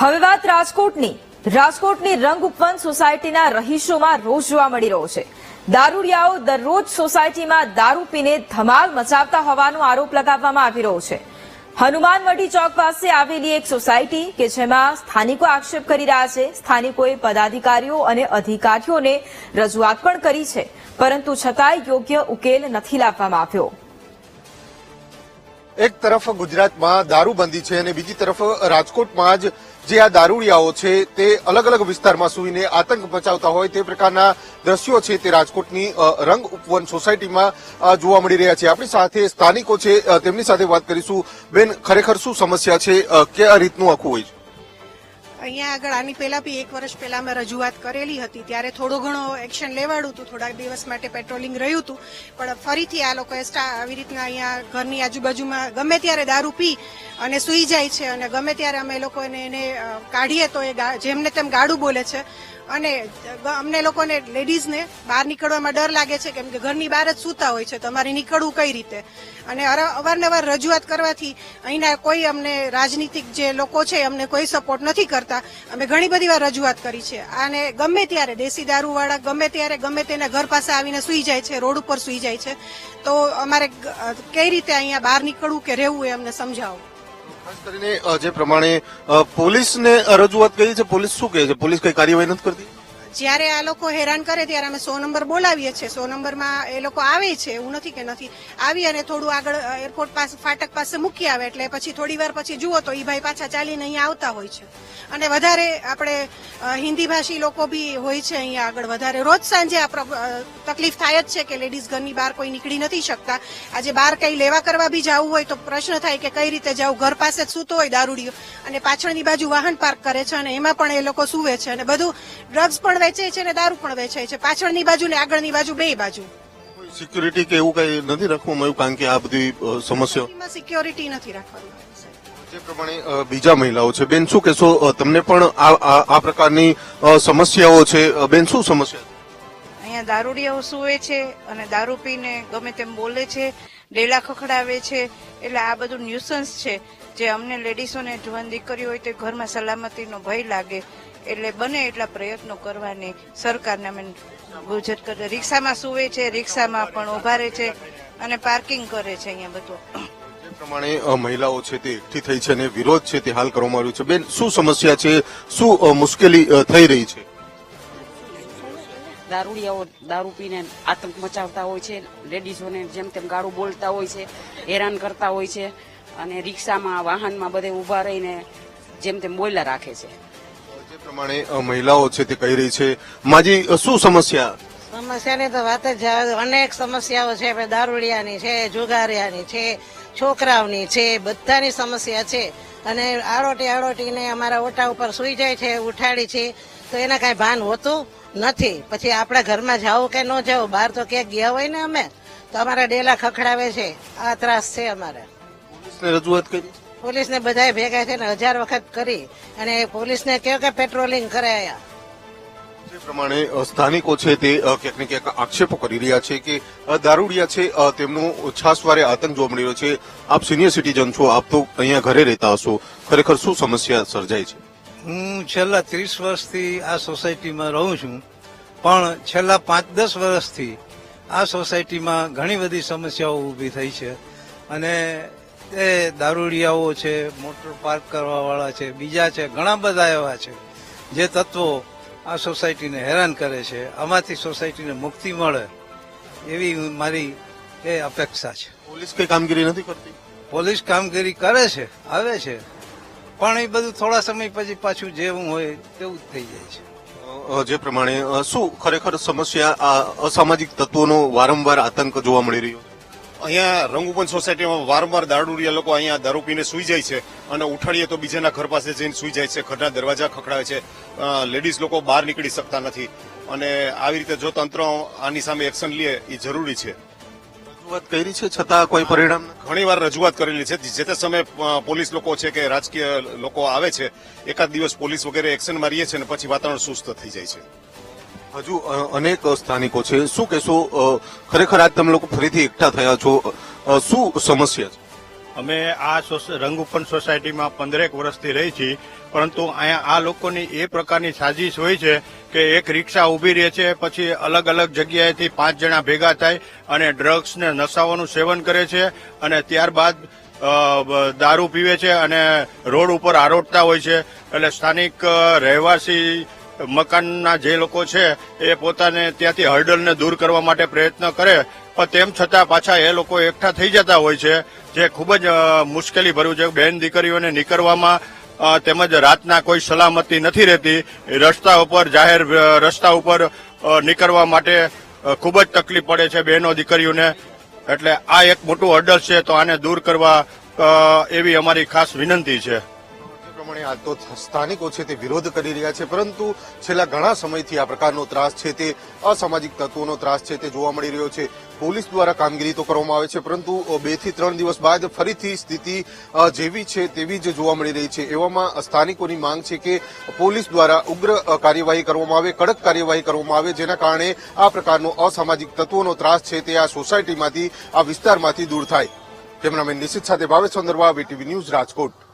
હવે વાત રાજકોટની. રાજકોટની રંગ ઉપવન સોસાયટીના રહીશોમાં રોષ જોવા મળી રહ્યો છે. દારૂડિયાઓ દરરોજ સોસાયટીમાં દારૂ પીને ધમાલ મચાવતા હોવાનો આરોપ લગાવવામાં આવી રહ્યો છે. હનુમાનવટી ચોક પાસે આવેલી એક સોસાયટી કે જેમાં સ્થાનિકો આક્ષેપ કરી રહ્યા છે. સ્થાનિકોએ પદાધિકારીઓ અને અધિકારીઓને રજૂઆત પણ કરી છે. પરંતુ છતાંય યોગ્ય ઉકેલ નથી લાવવામાં આવ્યો. એક તરફ ગુજરાતમાં દારૂબંધી છે અને બીજી તરફ રાજકોટમાં જ જે આ દારૂડિયાઓ છે તે અલગ અલગ વિસ્તારમાં સુઈને આતંક મચાવતા હોય તે પ્રકારના દ્રશ્યો છે તે રાજકોટની રંગ ઉપવન સોસાયટીમાં જોવા મળી રહ્યા છે. આપણી સાથે સ્થાનિકો છે તેમની સાથે વાત કરીશું. બેન, ખરેખર શું સમસ્યા છે? કયા રીતનું આખું હોય છે? અહીંયા આગળ આની પહેલા બી એક વર્ષ પહેલા અમે રજૂઆત કરેલી હતી. ત્યારે થોડો ઘણો એક્શન લેવાડું હતું, થોડાક દિવસ માટે પેટ્રોલિંગ રહ્યું હતું. પણ ફરીથી આ લોકોએ આવી રીતના અહીંયા ઘરની આજુબાજુમાં ગમે ત્યારે દારૂ પી અને સૂઈ જાય છે અને ગમે ત્યારે અમે લોકોને એને કાઢીએ તો એ જેમને તેમ ગાડું બોલે છે અને અમને લોકોને, લેડીઝને બહાર નીકળવામાં ડર લાગે છે, કેમ કે ઘરની બહાર જ સૂતા હોય છે તમારે નીકળવું કઈ રીતે? અને અવારનવાર રજૂઆત કરવાથી અહીંના કોઈ અમને રાજનીતિક જે લોકો છે, અમને કોઈ સપોર્ટ નથી કરતા. અમે ઘણી બધી વાર રજૂઆત કરી છે. અને ગમે ત્યારે દેશી દારૂવાળા, ગમે ત્યારે ગમે તેના ઘર પાસે આવીને સૂઈ જાય છે, રોડ ઉપર સૂઈ જાય છે, તો અમારે કઈ રીતે અહીંયા બહાર નીકળવું કે રહેવું એ અમને સમજાવો? ખાસ કરીને જે પ્રમાણે પોલીસને રજૂઆત કરી છે, પોલીસ શું કહે છે? પોલીસ કઈ કાર્યવાહી નથી કરતી? જ્યારે આ લોકો હેરાન કરે ત્યારે અમે સો નંબર બોલાવીએ છીએ. સો નંબરમાં એ લોકો આવે છે, એવું નથી કે નથી. આવી અને થોડું આગળ એરપોર્ટ પાસે, ફાટક પાસે મૂકી આવે એટલે પછી થોડી વાર પછી જુઓ તો એ ભાઈ પાછા ચાલીને અહીંયા આવતા હોય છે. અને વધારે આપણે હિન્દી ભાષી લોકો બી હોય છે અહીંયા આગળ. વધારે રોજ સાંજે આ તકલીફ થાય જ છે કે લેડીઝ ઘરની બહાર કોઈ નીકળી નથી શકતા. આજે બહાર કંઈ લેવા કરવા બી જવું હોય તો પ્રશ્ન થાય કે કઈ રીતે જવું? ઘર પાસે જ સૂતો હોય દારૂડીઓ. અને પાછળની બાજુ વાહન પાર્ક કરે છે અને એમાં પણ એ લોકો સૂવે છે. અને બધું ડ્રગ્સ પણ વેચે છે અને દારૂ પણ વેચાય છે. પાછળની બાજુ ને આગળની બાજુ બે બાજુ. સિક્યુરિટી કે એવું કઈ નથી રાખવામાં આવ્યું? કારણ કે આ બધી સમસ્યા સિક્યોરિટી નથી રાખવાની. જે પ્રમાણે બીજા મહિલાઓ છે. બેન શું કહેશો? તમને પણ આ પ્રકારની સમસ્યાઓ છે. બેન શું સમસ્યા અહીંયા દારૂડિયાઓ સુવે છે અને દારૂ પીને ગમે તેમ બોલે છે ડેલા ખખડાવે છે. એટલે આ બધું ન્યુસન્સ છે. જે અમને લેડીસોને જુવાન દીકરીઓ હોય તે ઘરમાં સલામતીનો ભય લાગે. એટલે બને એટલા પ્રયત્નો કરવાની સરકારને અમે ગુજર કરે રિક્ષામાં સુવે છે રિક્ષામાં પણ ઊભા રહે છે અને પાર્કિંગ કરે છે અહીંયા બધું. પ્રમાણે મહિલાઓ છે તે એકઠી થઈ છે અને વિરોધ છે તે હાલ કરવામાં આવ્યો છે. બેન શું સમસ્યા છે? શું મુશ્કેલી થઈ રહી છે? દારૂડિયાઓ દારૂ પીને આતંક મચાવતા હોય છે લેડીઝોને જેમ તેમ ગાળું બોલતા હોય છે હેરાન કરતા હોય છે અને રિક્ષામાં વાહનમાં બધે ઊભા રહીને જેમ તેમ બોયલા રાખે છે. પ્રમાણે મહિલાઓ છે તે કહી રહી છે. માજી શું સમસ્યા? સમસ્યાની તો વાત જ અનેક સમસ્યાઓ છે. દારૂડિયાની છે જુગારિયાની છે છોકરાઓની છે બધાની સમસ્યા છે. અને આડોટી આડોટીને અમારા ઓટા ઉપર સુઈ જાય છે ઉઠાડી છે. તો એના કાંઈ ભાન હોતું નથી. પછી આપણા ઘરમાં જાવું કે ન જાવું બહાર તો ક્યાંક ગયા હોય ને અમે તો અમારા ડેલા ખખડાવે છે. આ ત્રાસ છે અમારે. રજૂઆત કરી? પોલીસને બધાએ ભેગા થઈને હજાર વખત કરી અને પોલીસને કહ્યું કે પેટ્રોલિંગ કરાયા. જે પ્રમાણે સ્થાનિકો છે તે ક્યાંક ને ક્યાંક આક્ષેપો કરી રહ્યા છે કે દારૂડિયા છે તેમનો તેમનું છાસવારે આતંક જોવા મળી રહ્યો છે. આપ સિનિયર સિટીઝન છો આપ તો અહીંયા ઘરે રહેતા હશો. ખરેખર શું સમસ્યા સર્જાય છે? હું છેલ્લા ત્રીસ વર્ષથી આ સોસાયટીમાં રહું છું પણ છેલ્લા પાંચ દસ વર્ષથી આ સોસાયટીમાં ઘણી બધી સમસ્યાઓ ઊભી થઈ છે. અને એ દારૂડિયાઓ છે મોટર પાર્ક કરવાવાળા છે બીજા છે ઘણા બધા એવા છે જે તત્વો આ સોસાયટીને હેરાન કરે છે. આમાંથી સોસાયટીને મુક્તિ મળે એવી મારી એ અપેક્ષા છે. પોલીસ કઈ કામગીરી નથી કરતી? પોલીસ કામગીરી કરે છે આવે છે પણ એ બધું થોડા સમય પછી પાછું જેવું હોય તેવું જ થઈ જાય છે. જે પ્રમાણે શું ખરેખર સમસ્યા આ અસામાજિક તત્વોનો વારંવાર આતંક જોવા મળી રહ્યો? છે? અહીંયા રંગુપન સોસાયટીમાં વારંવાર દારૂડિયા લોકો અહીંયા દારૂ પીને સુઈ જાય છે અને ઉઠાડીએ તો બીજાના ઘર પાસે જઈને સુઈ જાય છે ઘરના દરવાજા ખખડાવે છે. લેડીઝ લોકો બહાર નીકળી શકતા નથી. અને આવી રીતે જો તંત્ર આની સામે એક્શન લે એ જરૂરી છે. રજૂઆત કરી છે છતાં કોઈ પરિણામ. ઘણીવાર રજૂઆત કરેલી છે. જે તે સમયે પોલીસ લોકો છે કે રાજકીય લોકો આવે છે એકાદ દિવસ પોલીસ વગેરે એક્શન મારીએ છે અને પછી વાતાવરણ સુસ્ત થઈ જાય છે. હજુ અનેક સ્થાનિકો છે. શું કહેશો ખરેખર આજ તમે લોકો ફરીથી એકઠા થયા છો? શું સમસ્યા છે? અમે આ રંગુપન સોસાયટીમાં પંદરેક વર્ષથી રહી છીએ પરંતુ અહીંયા આ લોકોની એ પ્રકારની સાજિશ હોય છે કે એક રિક્ષા ઊભી રહે છે, પછી અલગ અલગ જગ્યાએથી પાંચ જણા ભેગા થાય અને ડ્રગ્સ ને નશાઓનું સેવન કરે છે અને ત્યારબાદ દારૂ પીવે છે અને રોડ ઉપર આરોટતા હોય છે. એટલે સ્થાનિક રહેવાસી મકાનના જે લોકો છે, એ પોતાને ત્યાંથી હર્ડલને દૂર કરવા માટે પ્રયત્ન કરે. પણ તેમ છતાં પાછા એ લોકો એકઠા થઈ જતા હોય છે, જે ખૂબ જ મુશ્કેલી ભર્યું છે. બેન દીકરીઓને નીકળવામાં તેમજ રાતના કોઈ સલામતી નથી રહેતી. રસ્તા ઉપર, જાહેર રસ્તા ઉપર નીકળવા માટે ખૂબ જ તકલીફ પડે છે બહેનો દીકરીઓને. એટલે આ એક મોટું હર્ડલ છે, તો આને દૂર કરવા એવી અમારી ખાસ વિનંતી છે. આ તો સ્થાનિકો છે તે વિરોધ કરી રહ્યા છે, પરંતુ છેલ્લા ઘણા સમયથી આ પ્રકારનો ત્રાસ છે તે, અસામાજિક તત્વોનો ત્રાસ છે તે જોવા મળી રહ્યો છે. પોલીસ દ્વારા કામગીરી તો કરવામાં આવે છે, પરંતુ બેથી ત્રણ દિવસ બાદ ફરીથી સ્થિતિ જેવી છે તેવી જ જોવા મળી રહી છે. એવામાં સ્થાનિકોની માંગ છે કે પોલીસ દ્વારા ઉગ્ર કાર્યવાહી કરવામાં આવે, કડક કાર્યવાહી કરવામાં આવે, જેના કારણે આ પ્રકારનો અસામાજિક તત્વોનો ત્રાસ છે તે આ સોસાયટીમાંથી, આ વિસ્તારમાંથી દૂર થાય. કેમેરામેન નિશિત સાથે ભાવેશ ચંદ્રવા વીટીવી ન્યૂઝ રાજકોટ.